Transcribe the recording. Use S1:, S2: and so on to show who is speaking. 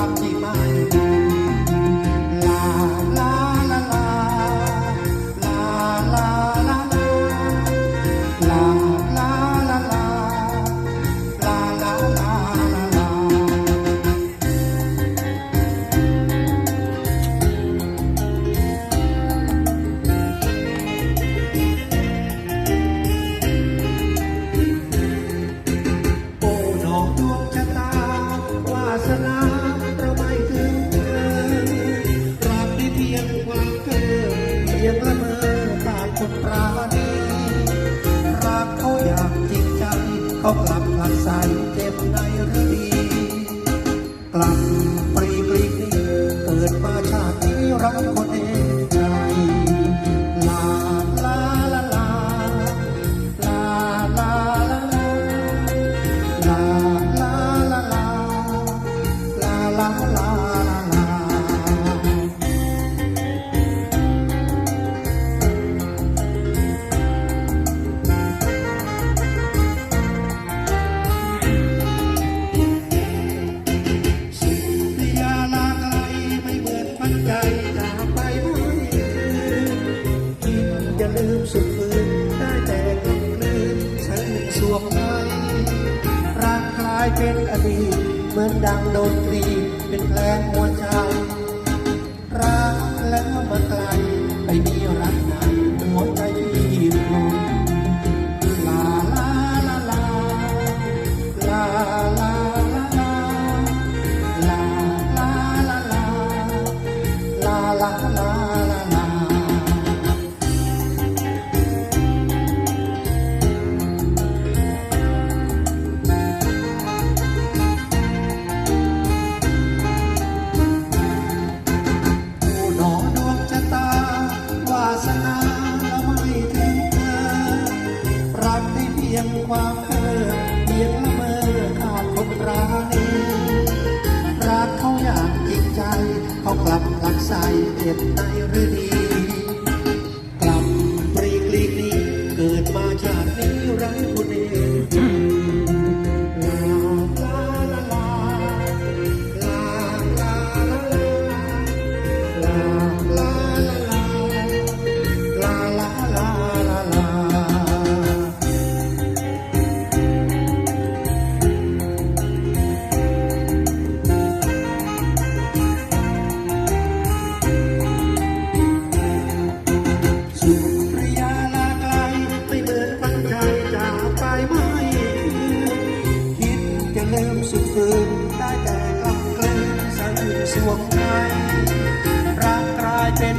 S1: I think เขากลับ วงในร่างกายเป็นอดีตเหมือนดังดนตรีเป็นแผลหัวใจรักแล้วมาไกลไปมีรักในหัวใจพี่คงลลาลาลาลาลาลาลาลาลาลาลาลา หลักใสเด็ดในฤาลืมสุดฝืนได้แต่กลับกลืนสะอื้สวงใจรักกลายเป็น